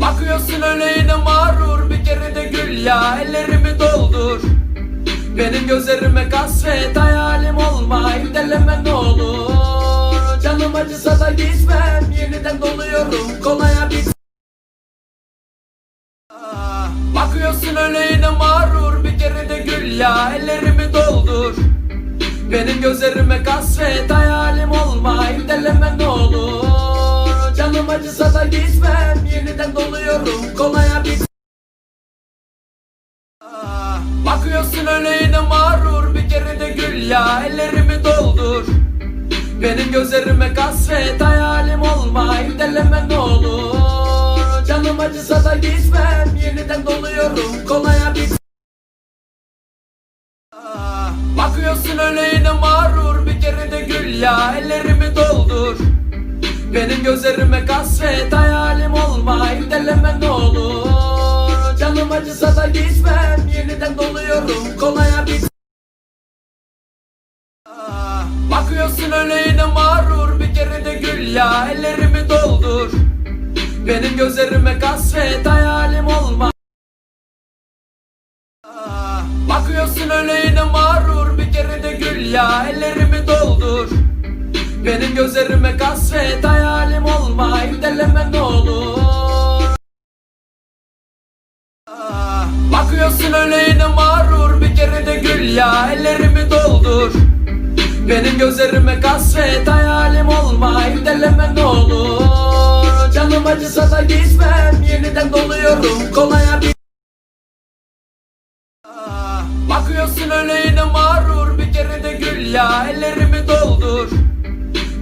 Bakıyorsun öyle yine mağrur bir kere de gül ya ellerimi doldur. Benim gözlerime kasvet hayalim olma deleme ne olur. Canım acısa da gitmem yeniden doluyorum kolaya Ah, Bakıyorsun öyle yine mağrur bir kere de gül ya ellerimi doldur. Benim gözlerime kasvet hayalim olma deleme ne olur Canım acısa da gitmem. Yeniden doluyorum kolaya Ah, Bakıyorsun öyle yine mağrur. Bir kere de gül ya. Ellerimi doldur. Benim gözlerime kasvet. Hayalim olma. Deleme ne olur. Canım acısa da gitmem. Yeniden doluyorum kolaya Ah, Bakıyorsun öyle yine mağrur. Bir kere de gül ya. Ellerimi Benim gözlerime kasvet hayalim olma deleme ne olur. Canım acısa da gitmem. Yeniden doluyorum kolaya Ah, Bakıyorsun öyle yine mağrur. Bir kere de gül ya ellerimi doldur. Benim gözlerime kasvet hayalim olma Bakıyorsun öyle yine mağrur. Bir kere de gül ya ellerimi Benim gözlerime kasvet hayalim olma deleme ne olur? Bakıyorsun öyle yine mağrur bir kere de gül ya ellerimi doldur. Benim gözlerime kasvet hayalim olma deleme ne olur? Canım acısa da gitmem yeniden doluyorum kolaya bir Bakıyorsun öyle yine mağrur bir kere de gül ya ellerimi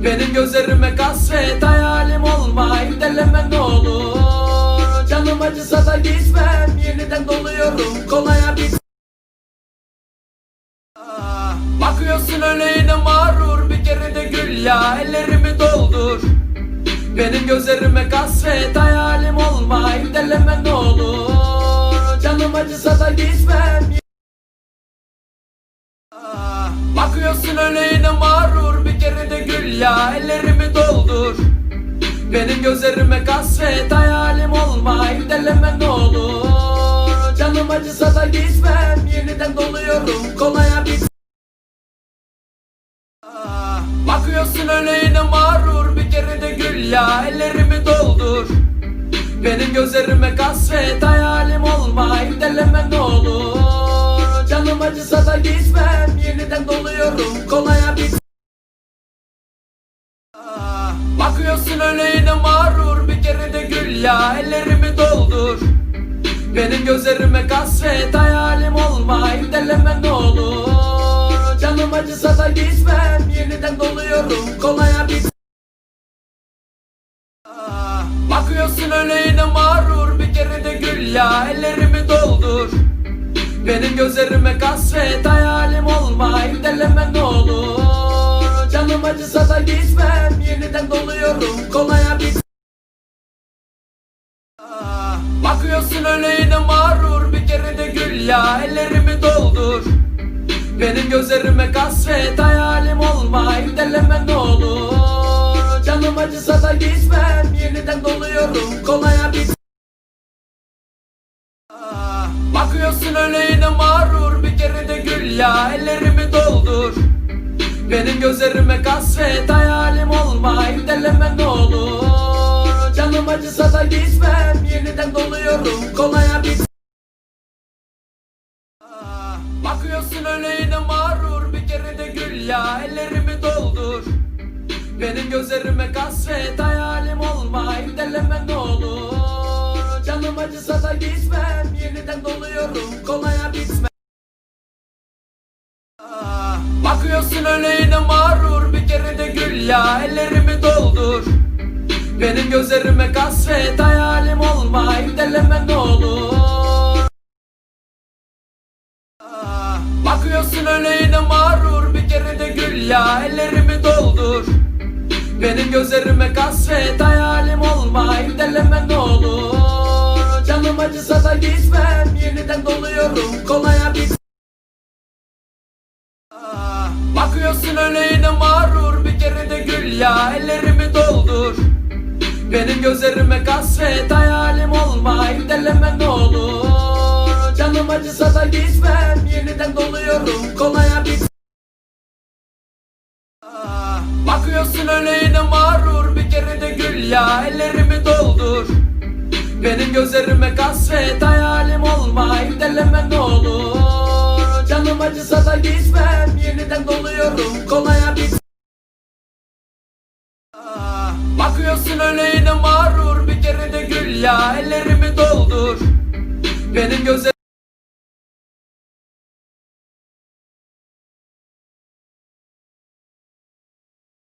Benim gözlerime kasvet hayalim olma deleme ne olur. Canım acısa da gitmem yeniden doluyorum kolaya Ah, Bakıyorsun öyle yine mağrur bir kere de gül ya ellerimi doldur. Benim gözlerime kasvet hayalim olma deleme ya ellerimi doldur. Benim gözlerime kasvet hayalim olma deleme ne olur. Canım acısa da gitmem yeniden doluyorum kolaya Ah, Bakıyorsun öyle yine mağrur bir kere de gül ya ellerimi doldur. Benim gözlerime kasvet hayalim olma deleme ya ellerimi doldur. Benim gözlerime kasvet hayalim olma deleme ne olur. Canım acısa da gitmem yeniden doluyorum kolaya bit Ah, Bakıyorsun öyle yine mağrur bir kere de gül ya ellerimi doldur. Benim gözlerime kasvet Bakıyorsun öyle yine mağrur bir kere de gül ya. Ellerimi doldur. Benim gözlerime kasvet hayalim olma deleme ne olur. Canım acısa da gitmem yeniden doluyorum kolaya bit Ah, Bakıyorsun öyle yine mağrur bir kere de gül ya. Ellerimi doldur. Benim gözlerime kasvet hayalim olma deleme ne olur. Canım acısa da gitmem Bakıyorsun öyle yine mağrur bir kere de gül ya ellerimi doldur. Benim gözlerime kasvet hayalim olma deleme ne olur. Canım acısa da gitmem yeniden doluyorum kolaya bitmem. Bakıyorsun öyle yine mağrur bir kere de gül ya ellerimi doldur. Benim gözlerime kasvet hayalim olma deleme ne olur Bakıyorsun öyle yine mağrur bir kere de gül ya ellerimi doldur. Benim gözlerime kasvet hayalim olma deleme ne olur. Canım acısa da gitmem yeniden doluyorum kolaya Ah, Bakıyorsun öyle yine mağrur bir kere de gül ya ellerimi doldur. Benim gözlerime kasvet hayalim olma İndeleme ne olur acısa da gitmem Yeniden doluyorum kolaya bir Bakıyorsun öyle yine mağrur Bir kere de gül ya ellerimi doldur. Benim gözlerime kasvet hayalim olma İndeleme ne olur. Canım acısa da gitmem Yeniden doluyorum kolaya bir Bakıyorsun öyle yine mağrur Bir kere de gül ya ellerimi doldur. Benim gözlerim